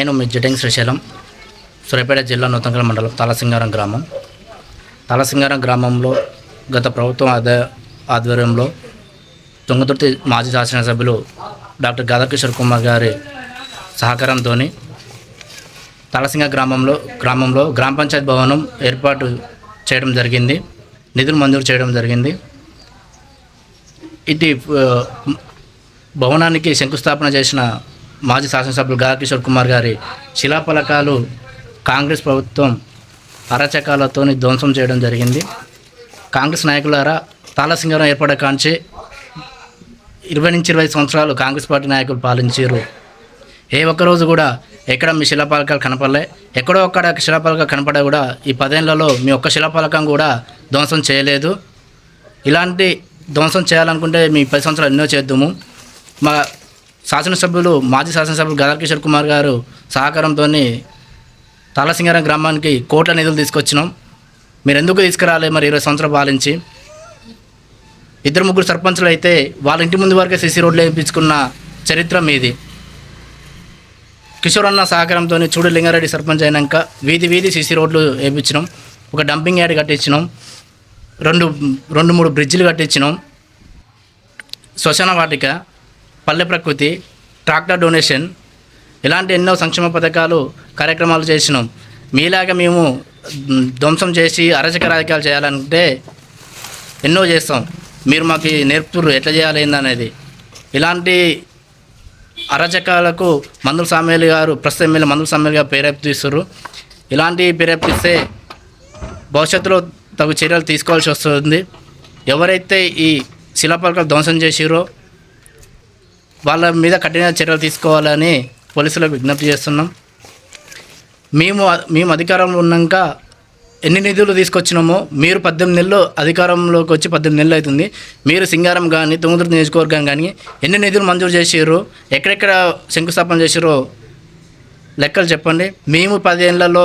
నేను మీ జటింగ్ శ్రీశైలం సూర్యాపేట జిల్లా నూతనకల మండలం తలసింగారం గ్రామం. తలసింగారం గ్రామంలో గత ప్రభుత్వం ఆద ఆధ్వర్యంలో తుంగతుర్తి మాజీ శాసనసభ్యులు డాక్టర్ గాదకిషోర్ కుమార్ గారి సహకారంతో తలసింగ గ్రామంలో గ్రామంలో గ్రామ పంచాయతీ భవనం ఏర్పాటు చేయడం జరిగింది. నిధులు మంజూరు చేయడం జరిగింది. ఇది భవనానికి శంకుస్థాపన చేసిన మాజీ శాసనసభ్యులు గాకిషోర్ కుమార్ గారి శిలాఫలకాలు కాంగ్రెస్ ప్రభుత్వం అరచకాలతో ధ్వంసం చేయడం జరిగింది. కాంగ్రెస్ నాయకులారా తాళసింగారం ఏర్పడ కాంచి ఇరవై నుంచి ఇరవై సంవత్సరాలు కాంగ్రెస్ పార్టీ నాయకులు పాలించారు. ఏ ఒక్కరోజు కూడా ఎక్కడ మీ శిలాపలకాలు కనపడలే. ఎక్కడో ఒక్కడ శిలాపలకాలు కనపడే కూడా ఈ పదేళ్ళలో మీ ఒక్క శిలాపలకం కూడా ధ్వంసం చేయలేదు. ఇలాంటి ధ్వంసం చేయాలనుకుంటే మీ పది సంవత్సరాలు ఎన్నో చేద్దాము. మా శాసనసభ్యులు మాజీ శాసనసభ్యులు గదర్ కిషోర్ కుమార్ గారు సహకారంతో తాళసింగారం గ్రామానికి కోట్ల నిధులు తీసుకొచ్చినాం. మీరు ఎందుకు తీసుకురాలే మరి ఇరవై సంవత్సరాలు పాలించి? ఇద్దరు ముగ్గురు సర్పంచులు అయితే వాళ్ళ ఇంటి ముందు వరకే సీసీ రోడ్లు వేయించుకున్న చరిత్ర మీది. కిషోర్ అన్న సహకారంతో చూడు లింగారెడ్డి సర్పంచ్ అయినాక వీధి వీధి సీసీ రోడ్లు వేయించినాం. ఒక డంపింగ్ యార్డ్ కట్టించినాం. రెండు రెండు మూడు బ్రిడ్జిలు కట్టించినాం. శ్మశాన వాటిక పల్లె ప్రకృతి ట్రాక్టర్ డొనేషన్ ఇలాంటి ఎన్నో సంక్షేమ పథకాలు కార్యక్రమాలు చేసినాం. మీలాగా మేము ధ్వంసం చేసి అరచక రాజకీయాలు చేయాలంటే ఎన్నో చేస్తాం. మీరు మాకు నేర్పుతురు ఎట్లా చేయాలి ఏందనేది. ఇలాంటి అరచకాలకు మందుల సామ్యాలు గారు ప్రస్తుతం ఎమ్మెల్యే మందుల సామ్యాలు గారు ప్రేరేపిస్తున్నారు ఇలాంటి ప్రేరేపిస్తే భవిష్యత్తులో తగు చర్యలు తీసుకోవాల్సి వస్తుంది. ఎవరైతే ఈ శిలాపలకాలు ధ్వంసం చేసిరో వాళ్ళ మీద కఠిన చర్యలు తీసుకోవాలని పోలీసులకు విజ్ఞప్తి చేస్తున్నాం. మేము మేము అధికారంలో ఉన్నాక ఎన్ని నిధులు తీసుకొచ్చినామో మీరు పద్దెనిమిది నెలలు అధికారంలోకి వచ్చి పద్దెనిమిది నెలలు అవుతుంది. మీరు సింగారం కానీ తుంగతుర్తి నియోజకవర్గం కానీ ఎన్ని నిధులు మంజూరు చేసారు ఎక్కడెక్కడ శంకుస్థాపన చేసారో లెక్కలు చెప్పండి. మేము పదేళ్ళలో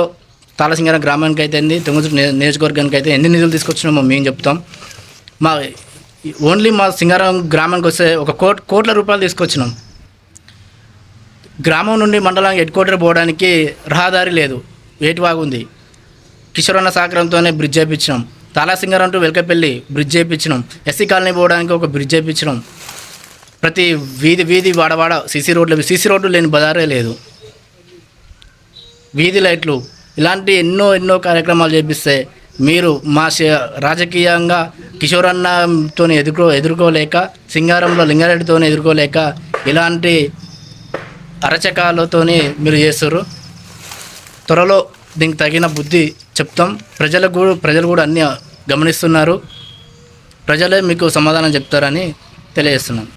తాళసింగారం గ్రామానికి అయితే తుంగతుర్తి నియోజకవర్గానికి అయితే ఎన్ని నిధులు తీసుకొచ్చినామో మేము చెప్తాం. మా ఓన్లీ మా సింగారం గ్రామానికి వస్తే ఒక కోట్ కోట్ల రూపాయలు తీసుకొచ్చినాం. గ్రామం నుండి మండలం హెడ్ క్వార్టర్ పోవడానికి రహదారి లేదు. వేటి బాగుంది. కిషోరన్న సహకారంతోనే బ్రిడ్జ్ వేయించినాం తాలాసింగర్ అంటూ వెలకపల్లి బ్రిడ్జ్ చేయించినాం ఎస్సీ కాలనీ పోవడానికి ఒక బ్రిడ్జ్ చేయించినాం ప్రతి వీధి వీధి వాడవాడ సీసీ రోడ్లు సీసీ రోడ్లు లేని బజారే లేదు. వీధి లైట్లు ఇలాంటి ఎన్నో ఎన్నో కార్యక్రమాలు చేపిస్తే మీరు మా శ- రాజకీయంగా కిషోరన్నతో ఎదుర్కో ఎదుర్కోలేక సింగారంలో లింగారెడ్డితో ఎదుర్కోలేక ఇలాంటి అరచకాలతో మీరు చేస్తారు త్వరలో దీనికి తగిన బుద్ధి చెప్తాం. ప్రజలకు కూడా ప్రజలు కూడా అన్నీ గమనిస్తున్నారు. ప్రజలే మీకు సమాధానం చెప్తారని తెలియజేస్తున్నాను